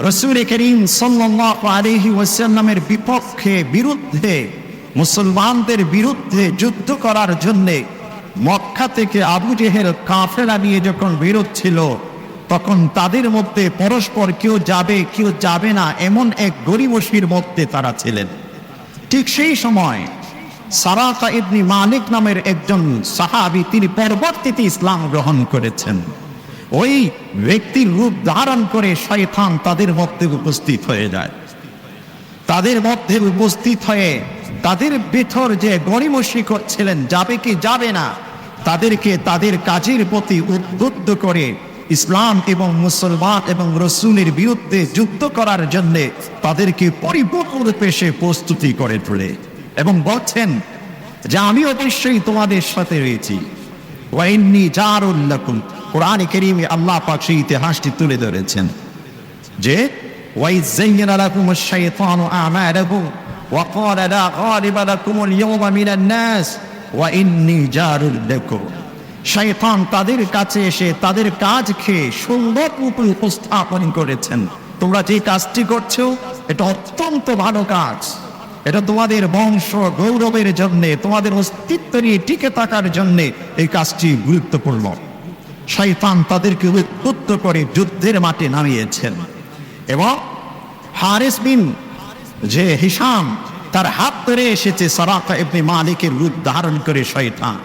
রসুল করিম আলাইহি ওয়াসাল্লামের বিপক্ষে বিরুদ্ধে, মুসলমানদের বিরুদ্ধে যুদ্ধ করার জন্যে মক্কা থেকে আবু জেহেল কাফেরা নিয়ে যখন বেরোচ্ছিল তখন তাদের মধ্যে পরস্পর কেউ যাবে কেউ যাবে না এমন এক গরিবসির মধ্যে তারা ছিলেন। ঠিক সেই সময় সারাকা ইবনি মালিক নামের একজন সাহাবি তিনি পরবর্তীতে ইসলাম গ্রহণ করেছেন। ওই ব্যক্তির রূপ ধারণ করে শয়তান তাদের মধ্যে উপস্থিত হয়ে যায়। তাদের মধ্যে উপস্থিত হয়ে তাদের ভেতর যে গরিমসি করছিলেন, যাবে কি যাবে না, তাদেরকে তাদের কাজের প্রতি উদ্বুদ্ধ করে ইসলাম এবং মুসলমান এবং রসুলের বিরুদ্ধে যুদ্ধ করার জন্যে তাদেরকে পরিপূর্ণরূপে সে প্রস্তুতি করে তোলে এবং বলছেন যে আমি অবশ্যই তোমাদের সাথে রয়েছি। ওয়াইন্নি জারুল্লাকুম কোরআন কেরিমে আল্লাহ পাক সেই ইতিহাসটি তুলে ধরেছেন যে وإذ زين لكم الشيطان أعمالكم وقال لا غالب لكم اليوم من الناس وإني جار لكم শয়তান তাদের কাছে এসে তাদের কাজ খেয়ে সুন্দর রূপে উপস্থাপন করেছেন তোমরা যে কাজটি করছো এটা অত্যন্ত ভালো কাজ এটা তোমাদের বংশ গৌরবের জন্য তোমাদের অস্তিত্ব নিয়ে টিকে থাকার জন্য এই কাজটি গুরুত্বপূর্ণ শয়তান তাদেরকে উদ্বুদ্ধ করে যুদ্ধের মাঠে নামিয়েছেন। এবং হারিস বিন, যে হিসাম তার হাত ধরে এসেছে সারাকা ইবনে মালিকের রূপ ধারণ করে শয়তান।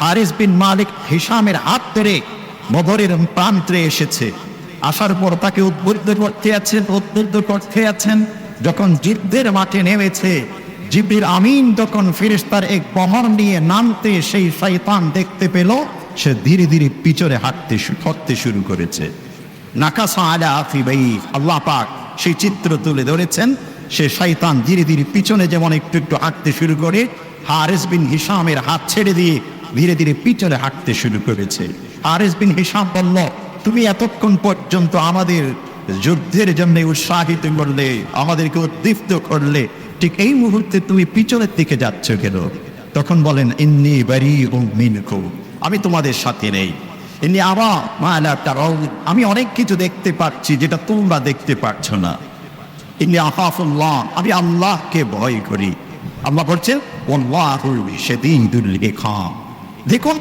হারিস বিন মালিক হিসামের হাত ধরে বদরের প্রান্তে এসেছে। আসার পর তাকে উদ্বুদ্ধ করতে আছেন, উদ্বুদ্ধ করতে আছেন। যখন যুদ্ধের মাঠে নেমেছে জিবির আমিন যখন ফেরেশতার এক বহর নিয়ে নামতে সেই শয়তান দেখতে পেল। সে ধীরে ধীরে পিছনে হাঁটতে হাঁটতে শুরু করেছে। নাকাসা আলা আল্লাহ পাক সেই চিত্র তুলে ধরেছেন। সে শয়তান ধীরে ধীরে পিছনে যেমন একটু একটু হাঁটতে শুরু করে, হারেস বিন হিসামের হাত ছেড়ে দিয়ে ধীরে ধীরে পিছনে হাঁটতে শুরু করেছে। হারেস বিন হিসাম বলল, তুমি এতক্ষণ পর্যন্ত আমাদের যুদ্ধের জন্য উৎসাহিত করলে, আমাদেরকে উদ্দীপ্ত করলে, ঠিক এই মুহূর্তে তুমি পিছনের দিকে যাচ্ছ কেন? তখন বলেন, ইন্নি বারি ও মিনকু আমি তোমাদের সাথে নেই। ইনি আবার মালা তারাও আমি অনেক কিছু দেখতে পাচ্ছি যেটা তোমরা দেখতে পাচ্ছ না। ইনি আহাফুল্লাহ আমি আল্লাহকে ভয় করি। আল্লাহ বলছেন শাদীদুল ইকাম। দেখুন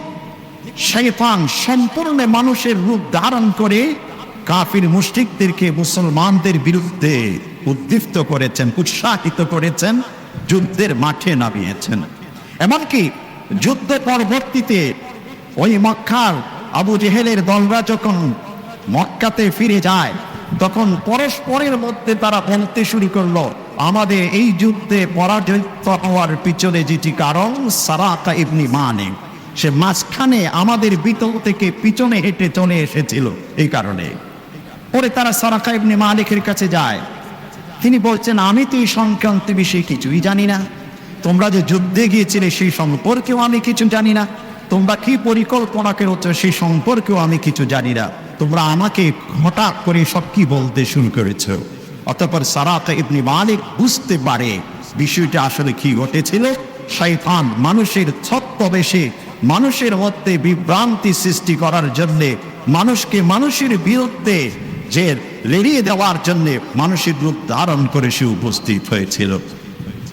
শয়তান সম্পূর্ণ মানুষের রূপ ধারণ করে কাফির মুশরিকদেরকে মুসলমানদের বিরুদ্ধে উদ্দীপ্ত করেছেন, উৎসাহিত করেছেন, যুদ্ধের মাঠে নামিয়েছেন। এমনকি যুদ্ধ পরবর্তীতে ওই মক্কার আবু জেহেলের দলরা যখন মক্কাতে ফিরে যায়, তখন পরস্পরের মধ্যে তারা বলতে শুরু করল। আমাদের এই যুদ্ধে পরাজিত হওয়ার পিছনে যেটি কারণ, সারাকা ইবনি মানে। সে মাঝখানে আমাদের বিতল থেকে পিছনে হেঁটে চলে এসেছিল এই কারণে। পরে তারা সারাকা ইবনি মালিকের কাছে যায়। তিনি বলছেন, আমি তো এই সংক্রান্ত বিষয়ে কিছুই জানি না। তোমরা যে যুদ্ধে গিয়েছিলে সেই সম্পর্কেও আমি কিছু জানি না। তোমরা কি পরিকল্পনা করেছ সেই সম্পর্কেও আমি কিছু জানি না। তোমরা আমাকে হঠাৎ করে সব কি বলতে শুরু করেছ? অতঃপর সারাকা ইবনি মালিক বুঝতে পারে বিষয়টা আসলে কি ঘটেছিল। শয়তান মানুষের ছত্রবেশে মানুষের মধ্যে বিভ্রান্তি সৃষ্টি করার জন্যে মানুষকে মানুষের বিরুদ্ধে যে লেড়িয়ে দেওয়ার জন্য মানুষের রূপ ধারণ করে সে উপস্থিত হয়েছিল।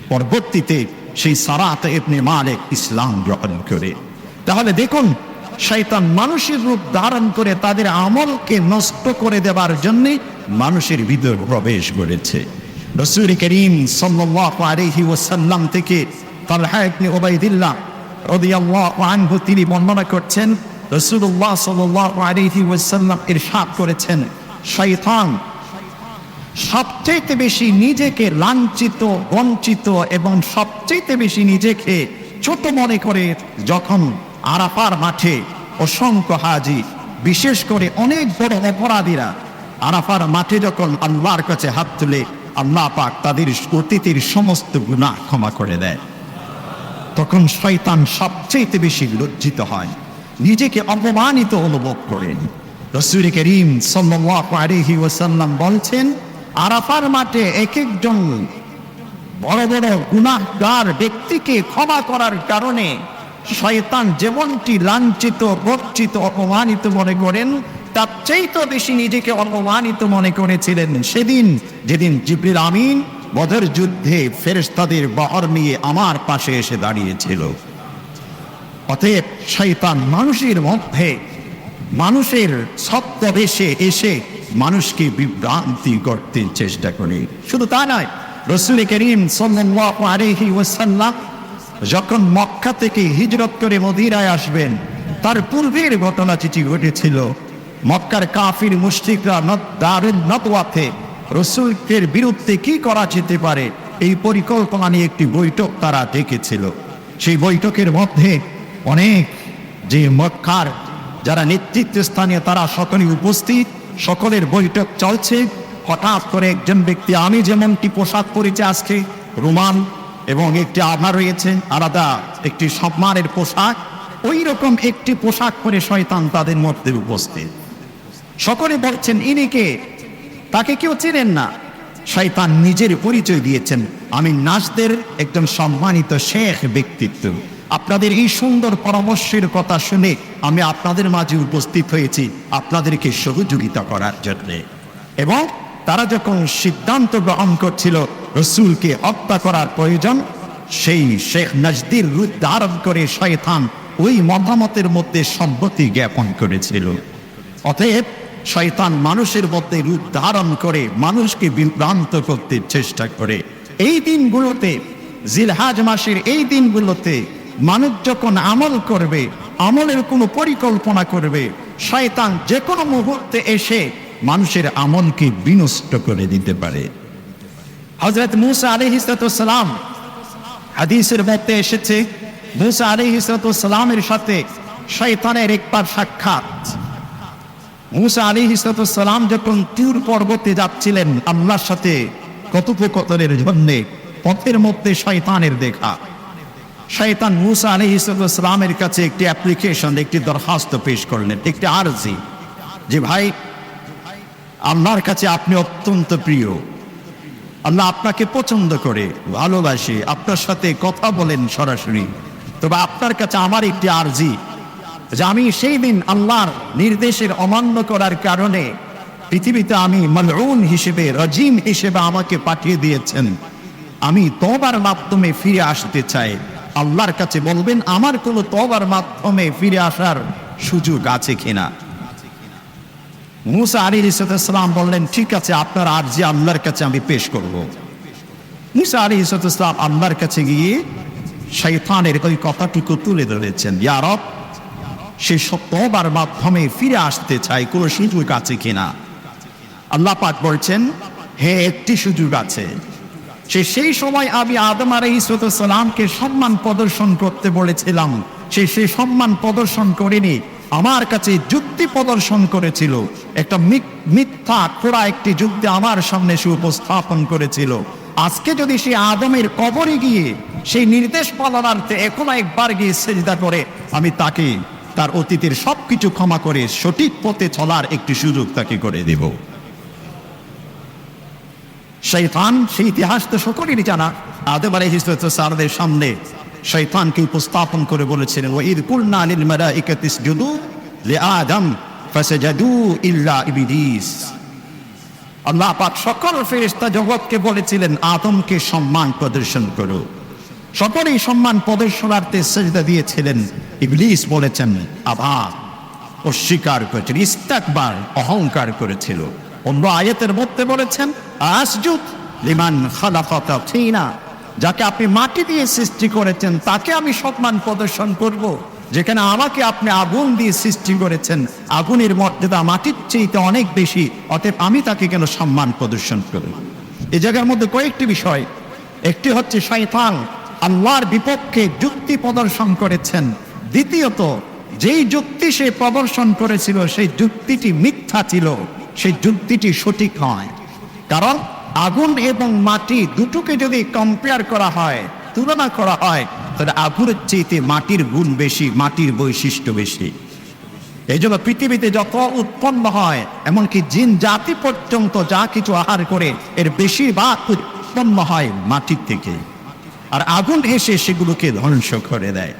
পরবর্তীতে সেই সারাত ইবনে মালিক ইসলাম গ্রহণ করে। তাহলে দেখুন, শয়তান মানুষের রূপ ধারণ করে তাদের আমলকে নষ্ট করে দেবার জন্য মানুষের ভিতর প্রবেশ করেছে। রসুল করিম সাল্লাল্লাহু আলাইহি ওয়াসাল্লাম থেকে তালহা ইবনে উবাইদিল্লাহ রাদিয়াল্লাহু আনহু তিনি বর্ণনা করছেন রসুল্লাহ সাল্লাল্লাহু আলাইহি ওয়াসাল্লাম ইরশাদ করেছেন, শয়তান সবচেয়ে বেশি নিজেকে লাঞ্ছিত, বঞ্চিত এবং সবচেয়ে বেশি নিজেকে ছোট মনে করে যখন আরাফার মাঠে অসংখ্য হাজি, বিশেষ করে অনেক বড় অপরাধীরা। আরাফার মাঠে যখন আল্লাহর কাছে হাত তুলে, আল্লাহ পাক তাদের অতীতের সমস্ত গুনাহ ক্ষমা করে দেয়। তখন শয়তান সবচেয়ে বেশি লজ্জিত হয়, নিজেকে অপমানিত অনুভব করেন রসুল করিম আলাইহি ওয়াসাল্লাম বলছেন, আরাফার মাঠে এক একজন বড় বড় গুনাহগার ব্যক্তিকে ক্ষমা করার কারণে শয়তান যেমনটি লাঞ্ছিত, বর্জিত, অপমানিত মনে করেন, তার চাইতে বেশি নিজেকে অপমানিত মনে করেছিলেন সেদিন, যেদিন জিবরিল আমিন বদর যুদ্ধে ফেরেশতাদের বহর নিয়ে আমার পাশে এসে দাঁড়িয়েছিল। অতএব শয়তান মানুষের মধ্যে, মানুষের ছদ্মবেশে এসে মানুষকে বিভ্রান্তি করতে চেষ্টা করে। শুধু তা নয়, রসুল করিম সাল্লাল্লাহু আলাইহি ওয়াসাল্লাম যখন মক্কা থেকে হিজরত করে মদিরায় আসবেন, তার পূর্বের ঘটনা চিঠি ঘটেছিল। মক্কার কাফির মুশরিকরা দারুল নতওয়াতে রসুলকের বিরুদ্ধে কি করা যেতে পারে, এই পরিকল্পনা নিয়ে একটি বৈঠক তারা ডেকেছিল। সেই বৈঠকের মধ্যে অনেক যে মক্কার যারা নেতৃত্ব স্থানীয়, তারা সকলে উপস্থিত। সকলের বৈঠক চলছে। হঠাৎ করে একজন ব্যক্তি, আমি যেমনটি পোশাক পরেছি আজকে রুমাল এবং একটি আভা রয়েছে, আলাদা একটি সম্মানের পোশাক। ওই রকম একটি পোশাক পরে শয়তান তাদের মধ্যে উপস্থিত। সকলে বলছেন, ইনি কে? তাকে কেউ চেনেন না। শয়তান নিজের পরিচয় দিয়েছেন, আমি নাচদের একজন সম্মানিত শেখ ব্যক্তিত্ব। আপনাদের এই সুন্দর পরামর্শের কথা শুনে আমি আপনাদের মাঝে উপস্থিত হয়েছি আপনাদেরকে সহযোগিতা করার জন্য। এবং তারা যখন সিদ্ধান্ত গ্রহণ করছিল রসুলকে হত্যা করার প্রয়োজন, সেই শেখ নজদির রূপ ধারণ করে শয়তান ওই মতামতের মধ্যে সম্মতি জ্ঞাপন করেছিল। অতএব শয়তান মানুষের মধ্যে রূপ ধারণ করে মানুষকে বিভ্রান্ত করতে চেষ্টা করে। এই দিনগুলোতে, জিলহাজ মাসের এই দিনগুলোতে মানুষ যখন আমল করবে, আমলের কোনো পরিকল্পনা করবে, শয়তান যে কোনো মুহূর্তে এসে মানুষের আমলকে বিনষ্ট করে দিতে পারে। হজরত মুসা আলী হিসালাম হাদিসের মধ্যে এসেছে, মুসা আলী হিসালামের সাথে শয়তানের একবার সাক্ষাৎ। মুসা আলী হিসালাম যখন তিউর পর্বতে যাচ্ছিলেন, আল্লাহর সাথে কথোপকথনের জন্যে, পথের মধ্যে শয়তানের দেখা। শয়তান মুসা আলী ইসলামের কাছে একটি অ্যাপ্লিকেশন, একটি দরখাস্ত পেশ করলেন, একটি আরজি। যে ভাই আল্লাহর কাছে আপনি অত্যন্ত প্রিয়। আল্লাহ আপনাকে পছন্দ করে, ভালোবাসে, আপনার সাথে কথা বলেন সরাসরি। তবে আপনার কাছে আমার একটি আর্জি, যে আমি সেই দিন আল্লাহর নির্দেশের অমান্য করার কারণে পৃথিবীতে আমি মলউন হিসেবে, রজিম হিসেবে আমাকে পাঠিয়ে দিয়েছেন। আমি তবার মাধ্যমে ফিরে আসতে চাই। আল্লাহর কাছে বলবেন, আমার কোনো তবার মাধ্যমে ফিরে আসার সুযোগ আছে কিনা? মুসা আলী ইসালাম বললেন, ঠিক আছে, আপনার আর্জি আল্লাহর কাছে আমি পেশ করব। মুসা আলী ইসালাম আল্লাহর কাছে গিয়ে শৈতানের ওই কথাটুকু তুলে ধরেছেন ইয়ারব সে সত্যবার মাধ্যমে ফিরে আসতে চায় কোনো সুযোগ আছে কিনা? আল্লাহ পাক বলছেন হে একটি সুযোগ আছে। সে সেই সময় আমি আদম আলাই সালামকে সম্মান প্রদর্শন করতে বলেছিলাম। সে সেই সম্মান প্রদর্শন করেনি। আমার কাছে যুক্তি প্রদর্শন করেছিল। একটা মিথ্যা খোড়া একটি যুক্তি আমার সামনে সে উপস্থাপন করেছিল। আজকে যদি সে আদমের কবরে গিয়ে সেই নির্দেশ পালনার্থে এখনও একবার গিয়ে সেজদা করে, আমি তাকে তার অতীতের সবকিছু ক্ষমা করে সঠিক পথে চলার একটি সুযোগ তাকে করে দেব। শৈতান সেই ইতিহাস তো সকলেরই জানা। আদম আলাইহিসসালামের সামনে শৈতানকে উপস্থাপন করে বলেছিলেন ও ঈদ কুলনা লিল মালাইকাতিস জুদু লি আদম ফাসাজাদু ইল্লা ইবলিস। আল্লাহ পাক সকল ফেরেশতা জগৎকে বলেছিলেন, আদমকে সম্মান প্রদর্শন করো। সকলেই সম্মান প্রদর্শনার্থে সেজদা দিয়েছিলেন। ইবলিস বলেছেন আবার অস্বীকার করেছেন ইস্তাকবার, অহংকার করেছিল। অন্য আয়াতের মধ্যে বলেছেন আসজুদ লিমান খালাকাতা থিনা যাকে আপনি মাটি দিয়ে সৃষ্টি করেছেন, তাকে আমি সম্মান প্রদর্শন করব। যেখানে আমাকে আপনি আগুন দিয়ে সৃষ্টি করেছেন, আগুনের মর্যাদা মাটির চেয়েতে অনেক বেশি, অতএব আমি তাকে কেন সম্মান প্রদর্শন করব? এই জায়গার মধ্যে কয়েকটি বিষয়। একটি হচ্ছে শয়তান আল্লাহর বিপক্ষে যুক্তি প্রদর্শন করেছেন। দ্বিতীয়ত, যেই যুক্তি সে প্রদর্শন করেছিল, সেই যুক্তিটি মিথ্যা ছিল, সেই যুক্তিটি সঠিক নয়। কারণ আগুন এবং মাটি দুটোকে যদি কম্পেয়ার করা হয়, তুলনা করা হয়, তাহলে আগুনের চেয়েতে মাটির গুণ বেশি, মাটির বৈশিষ্ট্য বেশি। এই জন্য পৃথিবীতে যত উৎপন্ন হয়, এমনকি জিন জাতি পর্যন্ত যা কিছু আহার করে, এর বেশিরভাগ উৎপন্ন হয় মাটির থেকে। আর আগুন এসে সেগুলোকে ধ্বংস করে দেয়।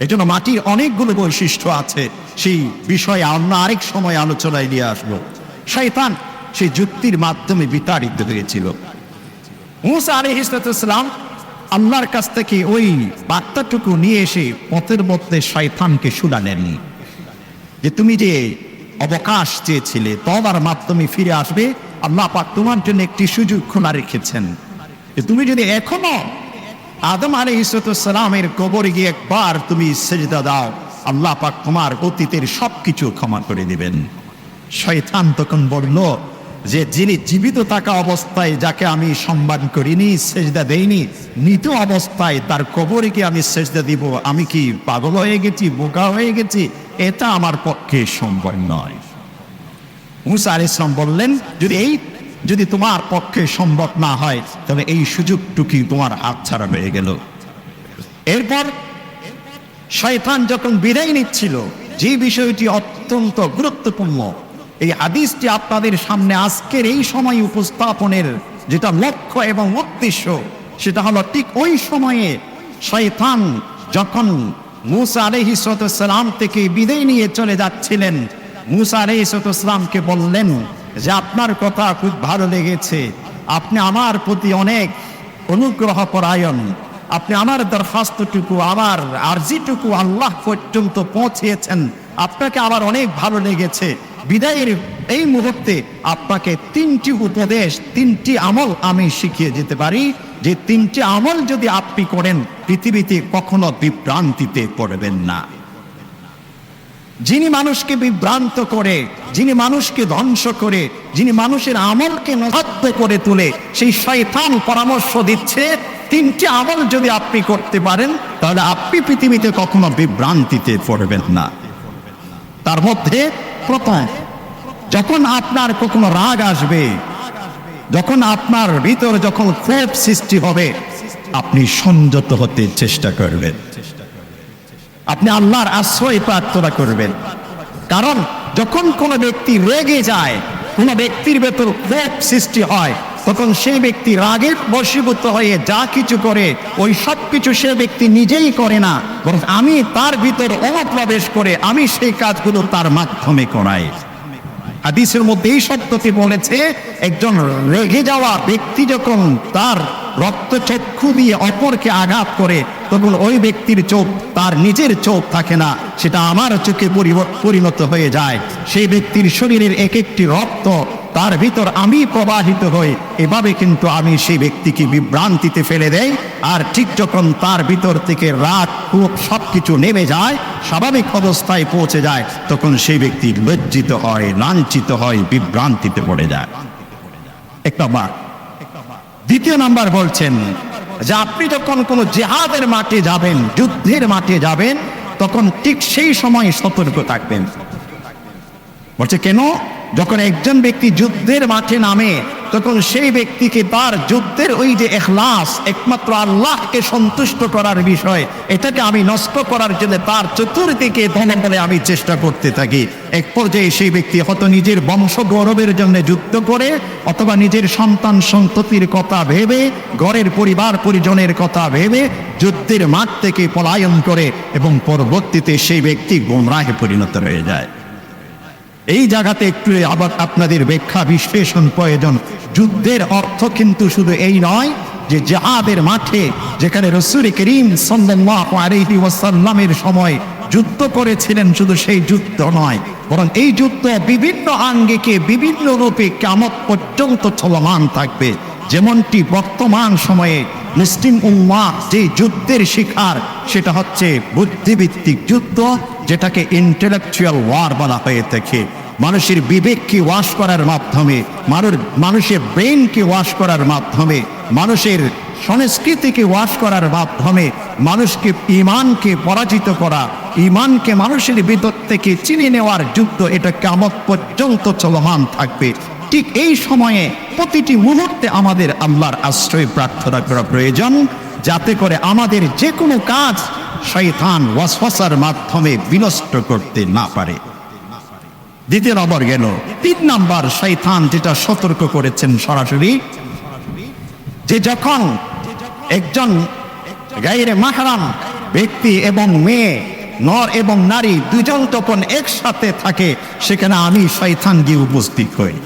এজন্য মাটির অনেকগুলো বৈশিষ্ট্য আছে। সেই বিষয়ে আমরা আরেক সময় আলোচনায় নিয়ে আসব। শয়তান সেই যুক্তির মাধ্যমে বিতাড়িত হয়েছিল। মুসা আলী ইসলাতাম আল্লাহর কাছ থেকে ওই বার্তাটুকু নিয়ে এসে পথের মধ্যে শয়তানকে শুনালেননি যে তুমি যে অবকাশ চেয়েছিলে তবার মাধ্যমে ফিরে আসবে, আল্লাহ পাক তোমার জন্য একটি সুযোগ খোলা রেখেছেন। যে তুমি যদি এখনও আদম আলী ইসলামের কবরে গিয়ে একবার তুমি সেজদা দাও, আল্লাহ পাক তোমার অতীতের সব কিছু ক্ষমা করে দিবেন। শয়তান তখন বলল যে যিনি জীবিত থাকা অবস্থায় যাকে আমি সম্মান করিনি, সেজদা দেইনি মৃত অবস্থায় তার কবরে কি আমি সেজদা দিব, আমি কি পাগল হয়ে গেছি, বোকা হয়ে গেছি? এটা আমার পক্ষে সম্ভব নয়। মুসা আল ইসলাম বললেন, যদি এই, যদি তোমার পক্ষে সম্ভব না হয় তবে এই সুযোগটুকি তোমার হাতছাড়া হয়ে গেল। এরপর শয়তান যখন বিদায় নিচ্ছিল, যে বিষয়টি অত্যন্ত গুরুত্বপূর্ণ এই হাদিসটি আপনাদের সামনে আজকের এই সময় উপস্থাপনের যেটা লক্ষ্য এবং উদ্দেশ্য, সেটা হলো ঠিক ওই সময়ে শয়তান যখন মুসা আলহি সালাম থেকে বিদায় নিয়ে চলে যাচ্ছিলেন, মুসা আলহি সালামকে বললেন, যে আপনার কথা খুব ভালো লেগেছে। আপনি আমার প্রতি অনেক অনুগ্রহ পরায়ণ। আপনি আমার দরখাস্তটুকু, আমার আর্জিটুকু আল্লাহ পর্যন্ত পৌঁছিয়েছেন আপনাকে আমার অনেক ভালো লেগেছে। বিদায়ের এই মুহূর্তে আপনাকে তিনটি উপদেশ, তিনটি আমল আমি শিখিয়ে যেতে পারি। যে তিনটি আমল যদি আপনি করেন, পৃথিবীতে কখনো বিভ্রান্তিতে পড়বেন না। যিনি মানুষকে বিভ্রান্ত করে, যিনি মানুষকে ধ্বংস করে, যিনি মানুষের আমলকে নসাধ্য করে তুলে, সেই শয়তান পরামর্শ দিচ্ছে, তিনটি আমল যদি আপনি করতে পারেন, তাহলে আপনি পৃথিবীতে কখনো বিভ্রান্তিতে পড়বেন না। তার মধ্যে যখন আপনার কখনো রাগ আসবে, যখন আপনার ভিতর যখন ক্ষোভ সৃষ্টি হবে, আপনি সংযত হতে চেষ্টা করবেন। আপনি আল্লাহর আশ্রয় প্রার্থনা করবেন। কারণ যখন কোনো ব্যক্তি রেগে যায়, কোনো ব্যক্তির ভেতর ক্ষোভ সৃষ্টি হয় তখন সেই ব্যক্তি রাগের বশীভূত হয়ে যা কিছু করে, ওই সব কিছু সে ব্যক্তি নিজেই করে না। বরং আমি তার ভিতর অনুপ্রবেশ করে আমি সেই কাজগুলো তার মাধ্যমে করাই। হাদিসের মধ্যে এই শব্দটি বলেছে, একজন রেগে যাওয়া ব্যক্তি যখন তার রক্তচক্ষু দিয়ে অপরকে আঘাত করে, তখন ওই ব্যক্তির চোখ, তার নিজের চোখ থাকে না, সেটা আমার চোখে পরিণত হয়ে যায়। সেই ব্যক্তির শরীরের এক একটি রক্ত তার ভিতর আমি প্রবাহিত হই। এভাবে কিন্তু আমি সেই ব্যক্তিকে বিভ্রান্তিতে ফেলে দেই। আর ঠিক যখন তার ভিতর থেকে রাগ খুব সব কিছু নেমে যায়, স্বাভাবিক অবস্থায় পৌঁছে যায়, তখন সেই ব্যক্তি লজ্জিত হয়, লাঞ্ছিত হয়, বিভ্রান্তিতে পড়ে যায়। এক নম্বর। দ্বিতীয় নাম্বার বলছেন যে আপনি যখন কোনো জেহাদের মাঠে যাবেন, যুদ্ধের মাঠে যাবেন, তখন ঠিক সেই সময় সতর্ক থাকবেন। বলছে, কেন? যখন একজন ব্যক্তি যুদ্ধের মাঠে নামে, তখন সেই ব্যক্তিকে তার যুদ্ধের ওই যে এখলাস, একমাত্র আল্লাহকে সন্তুষ্ট করার বিষয়, এটাকে আমি নষ্ট করার জন্য তার চতুর্দিকে ধনে বলে আমি চেষ্টা করতে থাকি। এক পর্যায়ে সেই ব্যক্তি হয়তো নিজের বংশ গৌরবের জন্য যুদ্ধ করে, অথবা নিজের সন্তান সন্ততির কথা ভেবে, ঘরের পরিবার পরিজনের কথা ভেবে, যুদ্ধের মাঠ থেকে পলায়ন করে, এবং পরবর্তীতে সেই ব্যক্তি গোমরাহে পরিণত হয়ে যায়। এই জায়গাতে একটু আবার আপনাদের ব্যাখ্যা বিশ্লেষণ প্রয়োজন। যুদ্ধের অর্থ কিন্তু শুধু এই নয় যে জাহাদের মাঠে, যেখানে রসুল করিম ওয়াসাল্লামের সময় যুদ্ধ করেছিলেন, শুধু সেই যুদ্ধ নয়, বরং এই যুদ্ধ বিভিন্ন আঙ্গিকে, বিভিন্ন রূপে কামত পর্যন্ত চলমান থাকবে। যেমনটি বর্তমান সময়ে মুসলিম উম্মাহ যে যুদ্ধের শিকার, সেটা হচ্ছে বুদ্ধিভিত্তিক যুদ্ধ, যেটাকে ইন্টেলেকচুয়াল ওয়ার বলা হয়ে থাকে। মানুষের বিবেককে ওয়াশ করার মাধ্যমে, মানুষ মানুষের ব্রেনকে ওয়াশ করার মাধ্যমে, মানুষের সংস্কৃতিকে ওয়াশ করার মাধ্যমে, মানুষকে ইমানকে পরাজিত করা, ইমানকে মানুষের ভিতর থেকে চিনে নেওয়ার যুদ্ধ, এটা কামত পর্যন্ত চলমান থাকবে। ঠিক এই সময়ে প্রতিটি মুহূর্তে আমাদের আল্লাহর আশ্রয় প্রার্থনা করা প্রয়োজন, যাতে করে আমাদের যে কোনো কাজ শয়তান ওয়াসওয়াসার মাধ্যমে বিনষ্ট করতে না পারে। দ্বিতীয় নম্বর গেল, তিন নাম্বার শৈতান যেটা সতর্ক করেছেন সরাসরি, যে যখন একজন গাইরে মাহারাম ব্যক্তি এবং মেয়ে, নর এবং নারী দুজন তখন একসাথে থাকে, সেখানে আমি শয়তান গিয়ে উপস্থিত হই।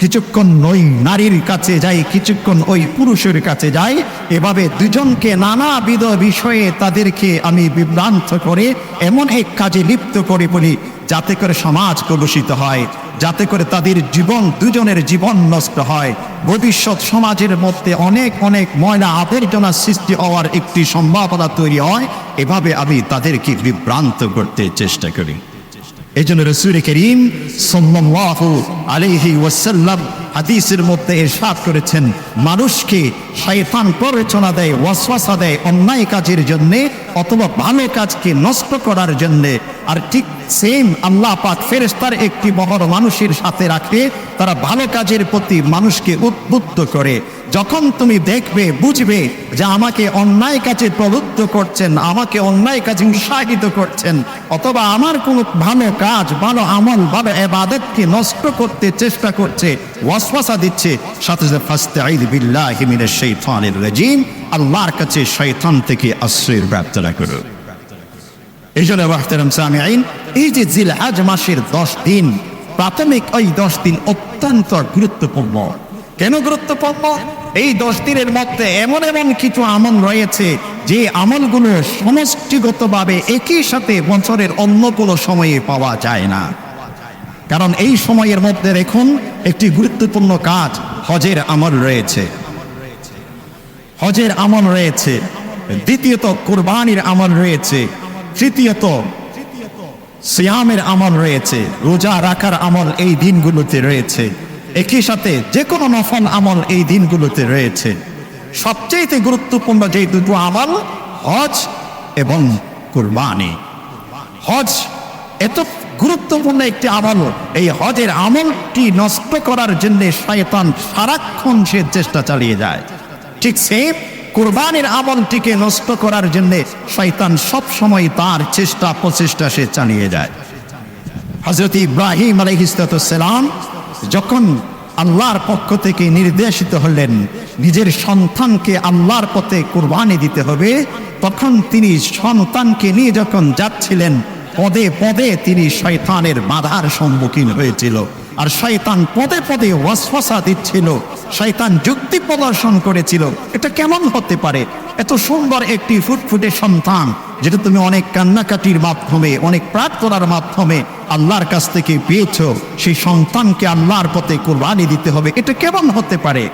কিছুক্ষণ ওই নারীর কাছে যাই, কিছুক্ষণ ওই পুরুষের কাছে যাই। এভাবে দুজনকে নানাবিধ বিষয়ে তাদেরকে আমি বিভ্রান্ত করে, এমন এক কাজে লিপ্ত করে বলি যাতে করে সমাজ কলুষিত হয়, যাতে করে তাদের জীবন, দুজনের জীবন নষ্ট হয়। ভবিষ্যৎ সমাজের মধ্যে অনেক অনেক ময়লা আবর্জনা সৃষ্টি হওয়ার একটি সম্ভাবনা তৈরি হয়। এভাবে আমি তাদেরকে বিভ্রান্ত করতে চেষ্টা করি। এই জন্য রসুল করিম সাল্লাল্লাহু ওয়াসাল্লাম হাদিসের মধ্যে ইরশাদ করেছেন, মানুষকে শয়তান প্ররোচনা দেয়, ওয়াসওয়াসা দেয় অন্যায় কাজের জন্য অথবা ভালো কাজকে নষ্ট করার জন্য। আর ঠিক সেম আল্লাহ পাক ফেরেশতার একটি মহর মানুষের সাথে রাখে, তারা ভালো কাজের প্রতি মানুষকে উদ্বুদ্ধ করে। যখন তুমি দেখবে, বুঝবে যে আমাকে অন্যায় কাজে প্রবুদ্ধ করছেন, আমাকে অন্যায় কাজে উৎসাহিত করছেন, অথবা আমার কোনো ভালো কাজ, ভালো আমল, ভালো এবাদতকে নষ্ট করতে চেষ্টা করছে, ওয়াসওয়াসা দিচ্ছে, সাথে সাথে ফাস্তাঈদ বিল্লাহি মিনাশ শাইতানির রাজিম, আল্লাহর কাছে শয়তান থেকে আশ্রয়ের প্রার্থনা করো। এই জন্য বাহতারাম সামিআইন এই যে জিলহাজ মাসের দশ দিন, প্রাথমিক ওই দশ দিন অত্যন্ত গুরুত্বপূর্ণ। কেন গুরুত্বপূর্ণ? এই দশ দিনের মধ্যে এমন এমন কিছু আমল রয়েছে, যে আমলগুলো সমষ্টিগতভাবে একই সাথে বছরের অন্য কোনো সময়ে পাওয়া যায় না। কারণ এই সময়ের মধ্যে এখন একটি গুরুত্বপূর্ণ কাজ, হজের আমল রয়েছে। হজের আমল রয়েছে। দ্বিতীয়ত, কোরবানির আমল রয়েছে। তৃতীয়ত, সিয়ামের আমল রয়েছে। রোজা রাখার আমল এই দিনগুলোতে রয়েছে। একই সাথে যে কোনো নফল আমল এই দিনগুলোতে রয়েছে। সবচেয়ে গুরুত্বপূর্ণ যে দুটো আমল, হজ এবং কুরবানি। হজ, এত গুরুত্বপূর্ণ একটি আমল, এই হজের আমলটি নষ্ট করার জন্য শয়তান সারাক্ষণ সে চেষ্টা চালিয়ে যায়। ঠিক সে কোরবানির আমলটিকে নষ্ট করার জন্য শয়তান সব সময় তার চেষ্টা প্রচেষ্টা সে চালিয়ে যায়। হজরত ইব্রাহিম আলহিসাম যখন আল্লাহর পক্ষ থেকে নির্দেশিত হলেন, নিজের সন্তানকে আল্লাহর পথে কোরবানি দিতে হবে, তখন তিনি সন্তানকে নিয়ে যখন যাচ্ছিলেন, পদে পদে তিনি শয়তানের বাধার সম্মুখীন হয়েছিল। আর শয়তান পদে পদে ওয়াসওয়াসা দিচ্ছিল। শয়তান যুক্তি প্রদর্শন করেছিল। এটা কেমন হতে পারে? এত সুন্দর একটি ফুটফুটে সন্তান, যেটা তুমি অনেক কান্নাকাটির মাধ্যমে, অনেক প্রার্থনার মাধ্যমে আল্লাহর কাছ থেকে পেয়েছ। সেই সন্তানকে আল্লাহর পথে কোরবানি দিতে হবে। এটা কেমন হতে পারে?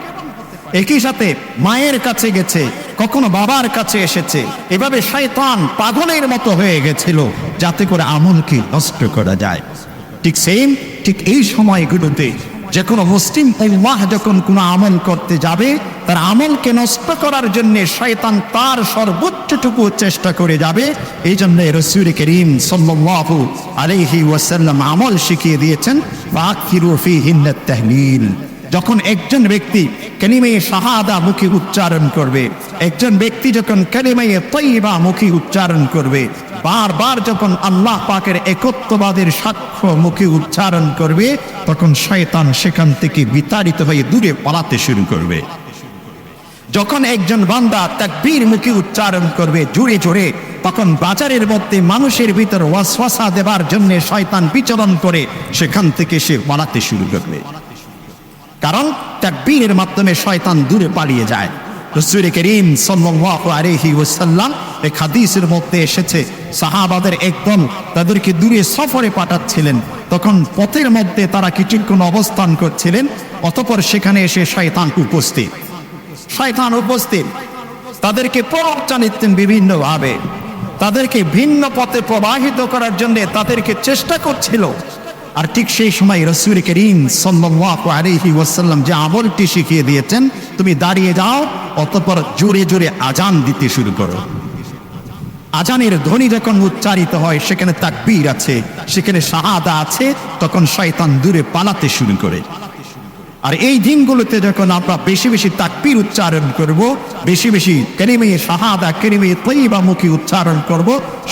একই সাথে মায়ের কাছে গেছে, কখনো বাবার কাছে এসেছে। এভাবে শয়তান পাগলের মতো হয়ে গেছিল, যাতে করে আমলকে নষ্ট করা যায়। ঠিক সেম ঠিক এই সময়গুলোতে যে কোনো মুসলিম উম্মাহ যখন কোনো আমল করতে যাবে, তার আমলকে নষ্ট করার জন্য শয়তান তার সর্বোচ্চটুকু চেষ্টা করে যাবে। এই জন্য রসুল করিম সাল্লু আলহি ওয়াসাল্লাম আমল শিখিয়ে দিয়েছেন ফাকিরু হিন্নত তাহলিল যখন একজন ব্যক্তি কালিমে শাহাদা মুখে উচ্চারণ করবে, একজন ব্যক্তি যখন কালিমে তৈবা মুখে উচ্চারণ করবে, বারবার যখন আল্লাহ পাকের একত্ববাদের সাক্ষ্য মুখে উচ্চারণ করবে, তখন শয়তান সেখান থেকে বিতাড়িত হয়ে দূরে পালাতে শুরু করবে। যখন একজন বান্দা তাকবীর মুখে উচ্চারণ করবে জুড়ে জুড়ে তখন বাজারের মধ্যে মানুষের ভিতর ওয়াসওয়াসা দেবার জন্য শয়তান বিচরণ করে, সেখান থেকে সে পালাতে শুরু করবে। কারণ তাকবীরের মাধ্যমে শয়তান দূরে পালিয়ে যায়। রসুল করিম এক হাদিসের মধ্যে এসেছে, সাহাবাদের একদম তাদেরকে দূরে সফরে পাঠাচ্ছিলেন। তখন পথের মধ্যে তারা কিছুক্ষণ অবস্থান করছিলেন, অতপর সেখানে এসে শয়তান উপস্থিত। শয়তান উপস্থিত। তাদেরকে প্ররোচনা নিতেন বিভিন্নভাবে। তাদেরকে ভিন্ন পথে প্রবাহিত করার জন্য তাদেরকে চেষ্টা করছিল। আর ঠিক সেই সময় রসুল করিম আলাইহি ওয়াসাল্লাম যে আমলটি শিখিয়ে দিয়েছেন, তুমি দাঁড়িয়ে যাও, অতপর জোরে জোরে আজান দিতে শুরু করো। আজানের ধ্বনি যখন উচ্চারিত হয়, সেখানে তাকবীর আছে, সেখানে শাহাদা আছে, তখন শয়তান দূরে পালাতে শুরু করে। আর এই দিনগুলোতে যখন আমরা বেশি বেশি তাকবীর উচ্চারণ করব, বেশি বেশি কেরিমে শাহাদা, কেরিমে তৈবা মুখী উচ্চারণ করব,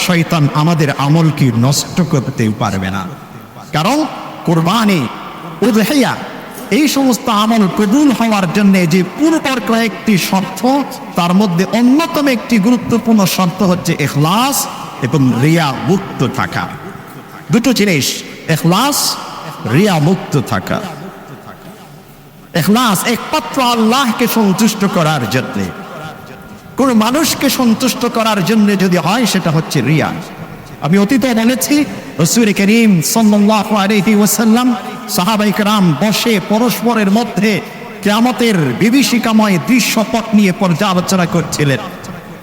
শয়তান আমাদের আমলকে নষ্ট করতে পারবে না। কারণ কোরবানি উদহাইয়া এই সমস্ত আমল কবুল হওয়ার জন্য যে পূর্বর কয়েকটি শর্ত, তার মধ্যে অন্যতম একটি গুরুত্বপূর্ণ শর্ত হচ্ছে এখলাস এবং রিয়া মুক্ত থাকা। দুটো জিনিস, এখলাস রিয়া মুক্ত থাকা। এখলাস একমাত্র আল্লাহকে সন্তুষ্ট করার জন্যে। কোন মানুষকে সন্তুষ্ট করার জন্য যদি হয়, সেটা হচ্ছে রিয়া। আমি অতীতে এনেছি রসুল করিম সন্ন্লাহ আলহি ওসাল্লাম সাহাবাইক রাম বসে পরস্পরের মধ্যে কেয়ামতের বিভীষিকাময় দৃশ্যপট নিয়ে পর্যালোচনা করছিলেন।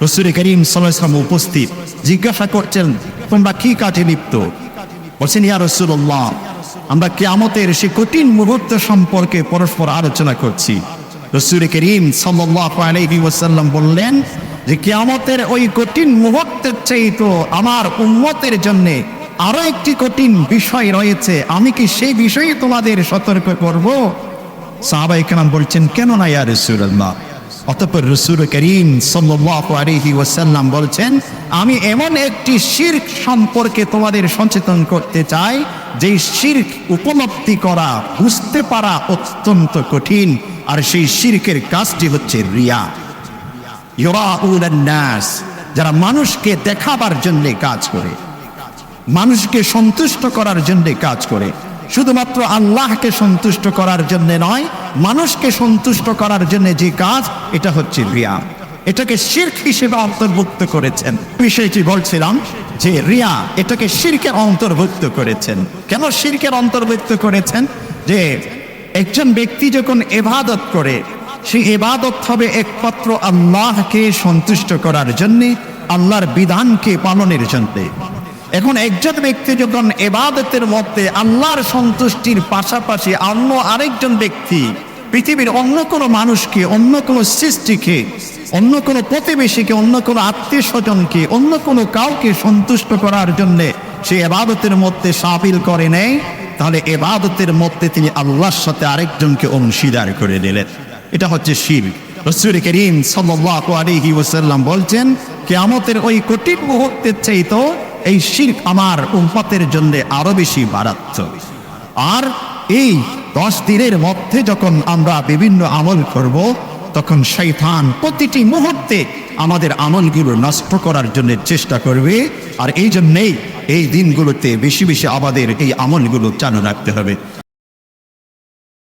রসুল করিম সাল্লাম উপস্থিত, জিজ্ঞাসা করছেন, তোমরা কি কাজে লিপ্ত? বলছেন, ইয়া রসুল্লাহ আমরা কেয়ামতের সে কঠিন মুহূর্ত সম্পর্কে পরস্পর আলোচনা করছি। রসুল করিম সাল্লাহ আলহি ওসাল্লাম বললেন যে কিয়ামতের ওই কঠিন মুহূর্তের চেয়ে তো আমার উম্মতের জন্য আরও একটি কঠিন বিষয় রয়েছে। আমি কি সেই বিষয়ে তোমাদের সতর্ক করব? সাহাবাই কেরাম বলছেন কেন না ইয়া রাসূলুল্লাহ? অতঃপর রসুল করিম সাল্লাল্লাহু ওয়াসাল্লাম বলছেন, আমি এমন একটি শিরক সম্পর্কে তোমাদের সচেতন করতে চাই যে শিরক উপলব্ধি করা, বুঝতে পারা অত্যন্ত কঠিন। আর সেই শিরকের কাজটি হচ্ছে রিয়া। নাস, যারা মানুষকে দেখাবার জন্য কাজ করে, মানুষকে সন্তুষ্ট করার জন্য কাজ করে। শুধুমাত্র আল্লাহকে সন্তুষ্ট করার জন্য নয়, মানুষকে সন্তুষ্ট করার জন্য যে কাজ, এটা হচ্ছে রিয়া। এটাকে শির্ক হিসেবে অন্তর্ভুক্ত করেছেন। বিষয়টি বলছিলাম যে রিয়া এটাকে শিরকের অন্তর্ভুক্ত করেছেন। কেন শিরকের অন্তর্ভুক্ত করেছেন? যে একজন ব্যক্তি যখন এবাদত করে সেই এবাদত হবে একমাত্র আল্লাহকে সন্তুষ্ট করার জন্যে, আল্লাহর বিধানকে পালনের জন্যে। এখন একজন ব্যক্তি যখন এবাদতের মধ্যে আল্লাহর সন্তুষ্টির পাশাপাশি অন্য আরেকজন ব্যক্তি, পৃথিবীর অন্য কোনো মানুষকে, অন্য কোনো সৃষ্টিকে, অন্য কোনো প্রতিবেশীকে, অন্য কোনো আত্মীয় স্বজনকে, অন্য কোনো কাউকে সন্তুষ্ট করার জন্যে সে এবাদতের মধ্যে সাবিল করে নেয়, তাহলে এবাদতের মধ্যে তিনি আল্লাহর সাথে আরেকজনকে অংশীদার করে দিলেন। এটা হচ্ছে শির। রসুল করিম সাল্লাল্লাহু আলাইহি ওয়াসাল্লাম বলছেন, কিয়ামতের ওই কঠিন মুহূর্তের চাইতো এই শিরক আমার উম্মতের জন্য আরও বেশি মারাত্মক। আর এই দশ দিনের মধ্যে যখন আমরা বিভিন্ন আমল করব, তখন শৈতান প্রতিটি মুহূর্তে আমাদের আমলগুলো নষ্ট করার জন্য চেষ্টা করবে, আর এই জন্যেই এই দিনগুলোতে বেশি বেশি আমাদের এই আমলগুলো চালু রাখতে হবে।